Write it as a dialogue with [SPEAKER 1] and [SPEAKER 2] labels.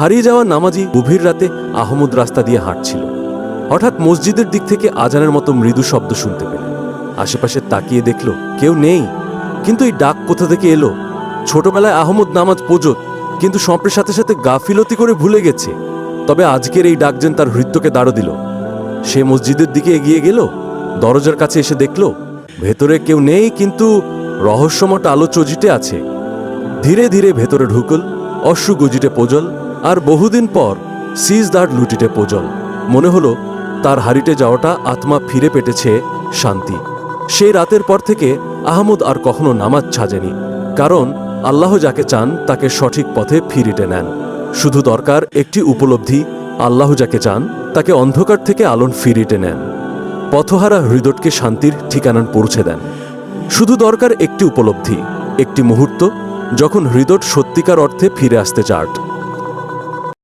[SPEAKER 1] হারিয়ে যাওয়া নামাজি গভীর রাতে আহমদ রাস্তা দিয়ে হাঁটছিল। হঠাৎ মসজিদের দিক থেকে আজানের মতো মৃদু শব্দ শুনতে পেল। আশেপাশে তাকিয়ে দেখল, কেউ নেই। কিন্তু এই ডাক কোথা থেকে এলো? ছোটবেলায় আহমদ নামাজ পোজত, কিন্তু সম্পের সাথে সাথে গাফিলতি করে ভুলে গেছে। তবে আজকের এই ডাক যেন তার হৃত্যকে দাঁড়ো দিল। সে মসজিদের দিকে এগিয়ে গেল, দরজার কাছে এসে দেখল, ভেতরে কেউ নেই, কিন্তু রহস্যমট আলো চজিটে আছে। ধীরে ধীরে ভেতরে ঢুকল, অশ্রু গজিটে পোজল আর বহুদিন পর সিজ দার লুটিটে পোজল মনে হলো, তার হারিটে যাওয়াটা আত্মা ফিরে পেটেছে শান্তি। সেই রাতের পর থেকে আহমদ আর কখনো নামাজ ছাজেনি কারণ আল্লাহ যাকে চান তাকে সঠিক পথে ফিরিতে নেন। শুধু দরকার একটি উপলব্ধি, আল্লাহ যাকে চান তাকে অন্ধকার থেকে আলোন ফিরিতে নেন। পথহারা হৃদয়কে শান্তির ঠিকানান পৌঁছে দেন। শুধু দরকার একটি উপলব্ধি, একটি মুহূর্ত, যখন হৃদয় সত্যিকার অর্থে ফিরে আসতে চাট।